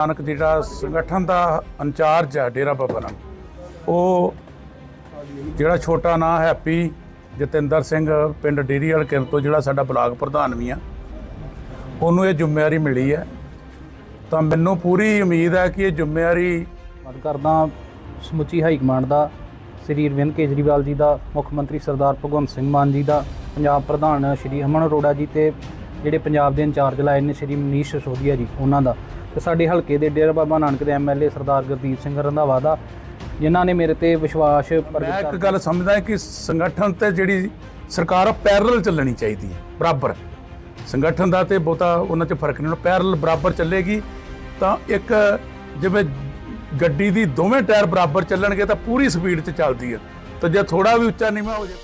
ਨਾਨਕ ਜਿਹੜਾ ਸੰਗਠਨ ਦਾ ਇੰਚਾਰਜ ਹੈ, ਡੇਰਾ ਬਾਬਾ ਨਾਮ ਉਹ ਜਿਹੜਾ ਛੋਟਾ ਨਾਂ ਹੈਪੀ ਜਤਿੰਦਰ ਸਿੰਘ, ਪਿੰਡ ਡੇਰੀ ਵਾਲ ਕਿਰ ਤੋਂ ਜਿਹੜਾ ਸਾਡਾ ਬਲਾਕ ਪ੍ਰਧਾਨ ਵੀ ਆ, ਉਹਨੂੰ ਇਹ ਜ਼ਿੰਮੇਵਾਰੀ ਮਿਲੀ ਹੈ। ਤਾਂ ਮੈਨੂੰ ਪੂਰੀ ਉਮੀਦ ਹੈ ਕਿ ਇਹ ਜ਼ਿੰਮੇਵਾਰੀ ਮਤ ਕਰਦਾ ਸਮੁੱਚੀ ਹਾਈ ਕਮਾਂਡ ਦਾ, ਸ੍ਰੀ ਅਰਵਿੰਦ ਕੇਜਰੀਵਾਲ ਜੀ ਦਾ, ਮੁੱਖ ਮੰਤਰੀ ਸਰਦਾਰ ਭਗਵੰਤ ਸਿੰਘ ਮਾਨ ਜੀ ਦਾ, ਪੰਜਾਬ ਪ੍ਰਧਾਨ ਸ਼੍ਰੀ ਹਮਨ ਅਰੋੜਾ ਜੀ ਤੇ ਜਿਹੜੇ ਪੰਜਾਬ ਦੇ ਇੰਚਾਰਜ ਲਾਏ ਨੇ ਸ਼੍ਰੀ ਮਨੀਸ਼ ਸਿਸੋਦੀਆ ਜੀ, ਉਹਨਾਂ ਦਾ। ਤੇ ਸਾਡੇ ਹਲਕੇ ਦੇ ਡੇਰਾ ਬਾਬਾ ਨਾਨਕ ਦੇ ਐਮਐਲਏ ਸਰਦਾਰ ਗੁਰਦੀਪ ਸਿੰਘ ਰੰਧਾਵਾ ਦਾ ਜਿਨ੍ਹਾਂ ਨੇ ਮੇਰੇ ਤੇ ਵਿਸ਼ਵਾਸ ਮੈਂ ਪ੍ਰਗਟ ਇੱਕ ਕਰ ਗੱਲ ਸਮਝਦਾ ਕਿ ਸੰਗਠਨ ਤੇ ਜਿਹੜੀ ਸਰਕਾਰ ਆ ਪੈਰਲਲ ਚੱਲਣੀ ਚਾਹੀਦੀ ਹੈ ਬਰਾਬਰ। ਸੰਗਠਨ ਦਾ ਤੇ ਬਹੁਤਾ ਉਹਨਾਂ 'ਚ ਫ਼ਰਕ ਨਹੀਂ ਪੈਰਲਲ ਬਰਾਬਰ ਚੱਲੇਗੀ। ਤਾਂ ਇੱਕ ਜਿਵੇਂ ਗੱਡੀ ਦੀ ਦੋਵੇਂ ਟਾਇਰ ਬਰਾਬਰ ਚੱਲਣਗੇ ਤਾਂ ਪੂਰੀ ਸਪੀਡ 'ਚ ਚੱਲਦੀ ਹੈ। ਤਾਂ ਜੇ ਥੋੜਾ ਵੀ ਉੱਚਾ ਨੀਵਾਂ ਹੋ ਜਾਏ।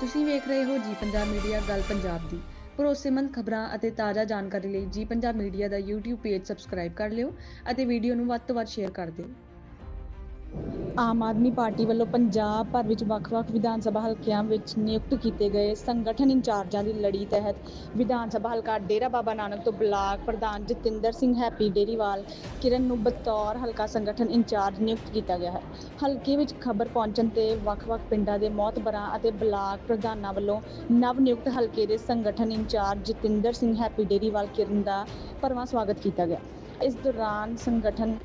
ਤੁਸੀਂ ਵੇਖ ਰਹੇ ਹੋ ਜੀ ਪੰਜਾਬ ਮੀਡੀਆ ਗੱਲ ਪੰਜਾਬ ਦੀ। ਭਰੋਸੇਮੰਦ ਖਬਰਾਂ ਅਤੇ ਤਾਜ਼ਾ ਜਾਣਕਾਰੀ ਲਈ ਜੀ ਪੰਜਾਬ ਮੀਡੀਆ ਦਾ YouTube ਪੇਜ ਸਬਸਕ੍ਰਾਈਬ ਕਰ ਲਿਓ ਅਤੇ ਵੀਡੀਓ ਨੂੰ ਵੱਧ ਤੋਂ ਵੱਧ ਸ਼ੇਅਰ ਕਰ ਦਿਓ। ਆਮ ਆਦਮੀ ਪਾਰਟੀ ਵੱਲੋਂ ਪੰਜਾਬ ਭਰ ਵਿੱਚ ਵੱਖ-ਵੱਖ ਵਿਧਾਨ ਸਭਾ ਹਲਕਿਆਂ ਵਿੱਚ ਨਿਯੁਕਤ ਕੀਤੇ ਗਏ ਸੰਗਠਨ ਇੰਚਾਰਜਾਂ ਦੀ ਲੜੀ ਤਹਿਤ ਵਿਧਾਨ ਸਭਾ ਹਲਕਾ ਡੇਰਾ ਬਾਬਾ ਨਾਨਕ ਤੋਂ ਬਲਾਕ ਪ੍ਰਧਾਨ ਜਤਿੰਦਰ ਸਿੰਘ ਹੈਪੀ ਡੇਰੀਵਾਲ, ਕਿਰਨ ਨੂੰ ਬਤੌਰ ਹਲਕਾ ਸੰਗਠਨ ਇੰਚਾਰਜ ਨਿਯੁਕਤ ਕੀਤਾ ਗਿਆ ਹੈ। ਹਲਕੇ ਵਿੱਚ ਖਬਰ ਪਹੁੰਚਣ ਤੇ ਵੱਖ-ਵੱਖ ਪਿੰਡਾਂ ਦੇ ਮੌਤਬਰਾਂ ਅਤੇ ਬਲਾਕ ਪ੍ਰਧਾਨਾਂ ਵੱਲੋਂ ਨਵ ਨਿਯੁਕਤ ਹਲਕੇ ਦੇ ਸੰਗਠਨ ਇੰਚਾਰਜ ਜਤਿੰਦਰ ਸਿੰਘ ਹੈਪੀ ਡੇਰੀਵਾਲ, ਕਿਰਨ ਦਾ ਭਰਵਾਂ ਸਵਾਗਤ ਕੀਤਾ ਗਿਆ। ਇਸ ਦੌਰਾਨ ਸੰਗਠਨ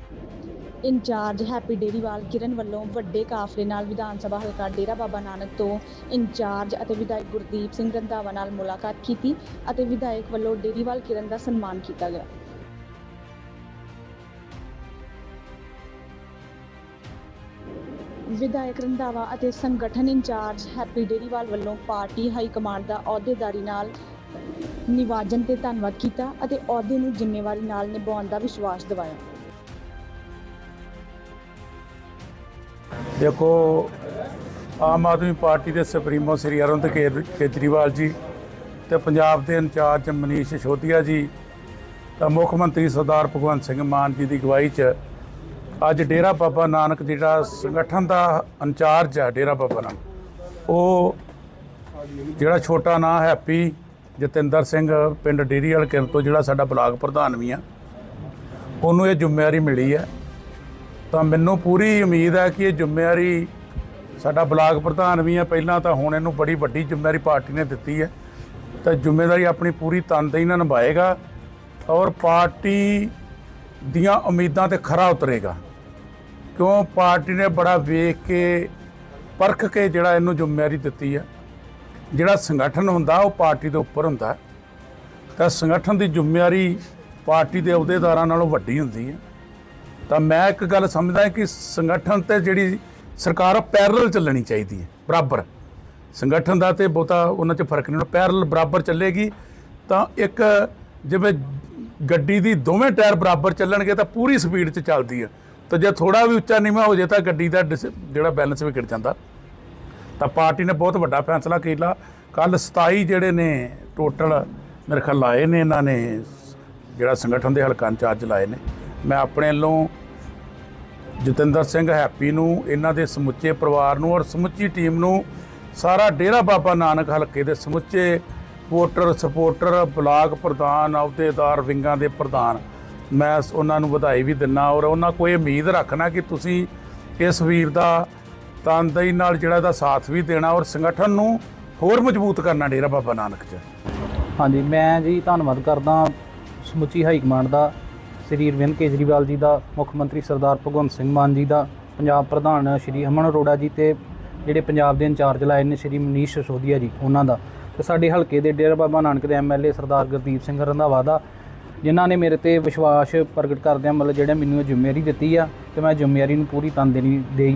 ਇੰਚਾਰਜ ਹੈਪੀ ਡੇਰੀਵਾਲ ਕਿਰਨ ਵੱਲੋਂ ਵੱਡੇ ਕਾਫਲੇ ਨਾਲ ਵਿਧਾਨ ਸਭਾ ਹਲਕਾ ਡੇਰਾ ਬਾਬਾ ਨਾਨਕ ਤੋਂ ਇੰਚਾਰਜ ਅਤੇ ਵਿਧਾਇਕ ਗੁਰਦੀਪ ਸਿੰਘ ਰੰਧਾਵਾ ਨਾਲ ਮੁਲਾਕਾਤ ਕੀਤੀ ਅਤੇ ਵਿਧਾਇਕ ਵੱਲੋਂ ਡੇਰੀਵਾਲ ਕਿਰਨ ਦਾ ਸਨਮਾਨ ਕੀਤਾ ਗਿਆ। ਵਿਧਾਇਕ ਰੰਧਾਵਾ ਅਤੇ ਸੰਗਠਨ ਇੰਚਾਰਜ ਹੈਪੀ ਡੇਰੀਵਾਲ ਵੱਲੋਂ ਪਾਰਟੀ ਹਾਈ ਕਮਾਂਡ ਦਾ ਅਹੁਦੇਦਾਰੀ ਨਾਲ ਨਿਵਾਜਨ ਤੇ ਧੰਨਵਾਦ ਕੀਤਾ ਅਤੇ ਅਹੁਦੇ ਨੂੰ ਜ਼ਿੰਮੇਵਾਰੀ ਨਾਲ ਨਿਭਾਉਣ ਦਾ ਵਿਸ਼ਵਾਸ ਦਿਵਾਇਆ। ਦੇਖੋ, ਆਮ ਆਦਮੀ ਪਾਰਟੀ ਦੇ ਸੁਪਰੀਮੋ ਸ੍ਰੀ ਅਰਵਿੰਦ ਕੇਜ- ਕੇਜਰੀਵਾਲ ਜੀ ਤੇ ਪੰਜਾਬ ਦੇ ਇੰਚਾਰਜ ਮਨੀਸ਼ ਸੋਧੀਆ ਜੀ ਤਾਂ ਮੁੱਖ ਮੰਤਰੀ ਸਰਦਾਰ ਭਗਵੰਤ ਸਿੰਘ ਮਾਨ ਜੀ ਦੀ ਅਗਵਾਈ 'ਚ ਅੱਜ ਡੇਰਾ ਬਾਬਾ ਨਾਨਕ ਜਿਹੜਾ ਸੰਗਠਨ ਦਾ ਇੰਚਾਰਜ ਹੈ ਡੇਰਾ ਬਾਬਾ ਨਾਨਕ, ਉਹ ਜਿਹੜਾ ਛੋਟਾ ਨਾਂ ਹੈਪੀ ਜਤਿੰਦਰ ਸਿੰਘ ਪਿੰਡ ਡੇਰੀ ਵਾਲ ਤੋਂ ਜਿਹੜਾ ਸਾਡਾ ਬਲਾਕ ਪ੍ਰਧਾਨ ਵੀ ਆ, ਉਹਨੂੰ ਇਹ ਜ਼ਿੰਮੇਵਾਰੀ ਮਿਲੀ ਹੈ ਤਾਂ ਮੈਨੂੰ ਪੂਰੀ ਉਮੀਦ ਹੈ ਕਿ ਇਹ ਜ਼ਿੰਮੇਵਾਰੀ ਸਾਡਾ ਬਲਾਕ ਪ੍ਰਧਾਨ ਵੀ ਹੈ। ਪਹਿਲਾਂ ਤਾਂ ਹੁਣ ਇਹਨੂੰ ਬੜੀ ਵੱਡੀ ਜ਼ਿੰਮੇਵਾਰੀ ਪਾਰਟੀ ਨੇ ਦਿੱਤੀ ਹੈ। ਤਾਂ ਜ਼ਿੰਮੇਵਾਰੀ ਆਪਣੀ ਪੂਰੀ ਤਨਦੇਹੀ ਨਾਲ ਨਿਭਾਏਗਾ ਔਰ ਪਾਰਟੀ ਦੀਆਂ ਉਮੀਦਾਂ ਤੇ ਖਰਾ ਉਤਰੇਗਾ। ਕਿਉਂ? ਪਾਰਟੀ ਨੇ ਬੜਾ ਵੇਖ ਕੇ, ਪਰਖ ਕੇ ਜਿਹੜਾ ਇਹਨੂੰ ਜ਼ਿੰਮੇਵਾਰੀ ਦਿੱਤੀ ਹੈ। ਜਿਹੜਾ ਸੰਗਠਨ ਹੁੰਦਾ, ਉਹ ਪਾਰਟੀ ਦੇ ਉੱਪਰ ਹੁੰਦਾ ਤਾਂ ਸੰਗਠਨ ਦੀ ਜ਼ਿੰਮੇਵਾਰੀ ਪਾਰਟੀ ਦੇ ਅਹੁਦੇਦਾਰਾਂ ਨਾਲੋਂ ਵੱਡੀ ਹੁੰਦੀ ਹੈ। ਤਾਂ ਮੈਂ ਇੱਕ ਗੱਲ ਸਮਝਦਾ ਕਿ ਸੰਗਠਨ ਤੇ ਜਿਹੜੀ ਸਰਕਾਰ ਆ ਪੈਰਲਲ ਚੱਲਣੀ ਚਾਹੀਦੀ ਹੈ, ਬਰਾਬਰ। ਸੰਗਠਨ ਦਾ ਤੇ ਬਹੁਤਾ ਉਹਨਾਂ 'ਚ ਫ਼ਰਕ ਨਹੀਂ ਪੈਰਲਲ ਬਰਾਬਰ ਚੱਲੇਗੀ। ਤਾਂ ਇੱਕ ਜਿਵੇਂ ਗੱਡੀ ਦੀ ਦੋਵੇਂ ਟਾਇਰ ਬਰਾਬਰ ਚੱਲਣਗੇ ਤਾਂ ਪੂਰੀ ਸਪੀਡ 'ਚ ਚੱਲਦੀ ਹੈ। ਤਾਂ ਜੇ ਥੋੜਾ ਵੀ ਉੱਚਾ ਨੀਵਾਂ ਹੋ ਜੇ ਤਾਂ ਗੱਡੀ ਦਾ ਡਿਸ- ਜਿਹੜਾ ਬੈਲੈਂਸ ਵੀ ਗਿਰ ਜਾਂਦਾ। ਤਾਂ ਪਾਰਟੀ ਨੇ ਬਹੁਤ ਵੱਡਾ ਫੈਸਲਾ ਕੀਤਾ। ਕੱਲ 27 ਜਿਹੜੇ ਨੇ ਟੋਟਲ ਮੇਰੇ ਖਿਆਲ ਲਾਏ ਨੇ ਇਹਨਾਂ ਨੇ, ਜਿਹੜਾ ਸੰਗਠਨ ਦੇ ਹਲਕਾ ਇੰਚਾਰਜ ਲਾਏ ਨੇ। ਮੈਂ ਆਪਣੇ ਵੱਲੋਂ ਜਤਿੰਦਰ ਸਿੰਘ ਹੈਪੀ ਨੂੰ, ਇਹਨਾਂ ਦੇ ਸਮੁੱਚੇ ਪਰਿਵਾਰ ਨੂੰ ਔਰ ਸਮੁੱਚੀ ਟੀਮ ਨੂੰ ਸਾਰਾ ਡੇਰਾ ਬਾਬਾ ਨਾਨਕ ਹਲਕੇ ਦੇ ਸਮੁੱਚੇ ਵੋਟਰ, ਸਪੋਰਟਰ, ਬਲਾਕ ਪ੍ਰਧਾਨ, ਅਹੁਦੇਦਾਰ ਵਿੰਗਾਂ ਦੇ ਪ੍ਰਧਾਨ ਮੈਂ ਉਹਨਾਂ ਨੂੰ ਵਧਾਈ ਵੀ ਦਿੰਨਾ ਔਰ ਉਹਨਾਂ ਕੋਈ ਉਮੀਦ ਰੱਖਣਾ ਕਿ ਤੁਸੀਂ ਇਸ ਵੀਰ ਦਾ ਤਨਦੇਹੀ ਨਾਲ ਜਿਹੜਾ ਇਹਦਾ ਸਾਥ ਵੀ ਦੇਣਾ ਔਰ ਸੰਗਠਨ ਨੂੰ ਹੋਰ ਮਜ਼ਬੂਤ ਕਰਨਾ ਡੇਰਾ ਬਾਬਾ ਨਾਨਕ 'ਚ। ਹਾਂਜੀ, ਮੈਂ ਜੀ ਧੰਨਵਾਦ ਕਰਦਾ ਸਮੁੱਚੀ ਹਾਈ ਕਮਾਂਡ ਦਾ ਸ੍ਰੀ ਅਰਵਿੰਦ ਕੇਜਰੀਵਾਲ ਜੀ ਦਾ, ਮੁੱਖ ਮੰਤਰੀ ਸਰਦਾਰ ਭਗਵੰਤ ਸਿੰਘ ਮਾਨ ਜੀ ਦਾ, ਪੰਜਾਬ ਪ੍ਰਧਾਨ ਸ਼੍ਰੀ ਅਮਨ ਅਰੋੜਾ ਜੀ ਤੇ ਜਿਹੜੇ ਪੰਜਾਬ ਦੇ ਇੰਚਾਰਜ ਲਾਏ ਨੇ ਸ਼੍ਰੀ ਮਨੀਸ਼ ਸਿਸੋਦੀਆ ਜੀ, ਉਹਨਾਂ ਦਾ। ਤੇ ਸਾਡੇ ਹਲਕੇ ਦੇ ਡੇਰਾ ਬਾਬਾ ਨਾਨਕ ਦੇ ਐਮਐਲਏ ਸਰਦਾਰ ਗੁਰਦੀਪ ਸਿੰਘ ਰੰਧਾਵਾ ਦਾ, ਜਿਨ੍ਹਾਂ ਨੇ ਮੇਰੇ ਤੇ ਵਿਸ਼ਵਾਸ ਪ੍ਰਗਟ ਕਰਦਿਆਂ ਮਤਲਬ ਜਿਹੜੇ ਮੈਨੂੰ ਇਹ ਜ਼ਿੰਮੇਵਾਰੀ ਦਿੱਤੀ ਆ, ਤੇ ਮੈਂ ਜ਼ਿੰਮੇਵਾਰੀ ਨੂੰ ਪੂਰੀ ਤਨਦੇਹੀ ਦੇ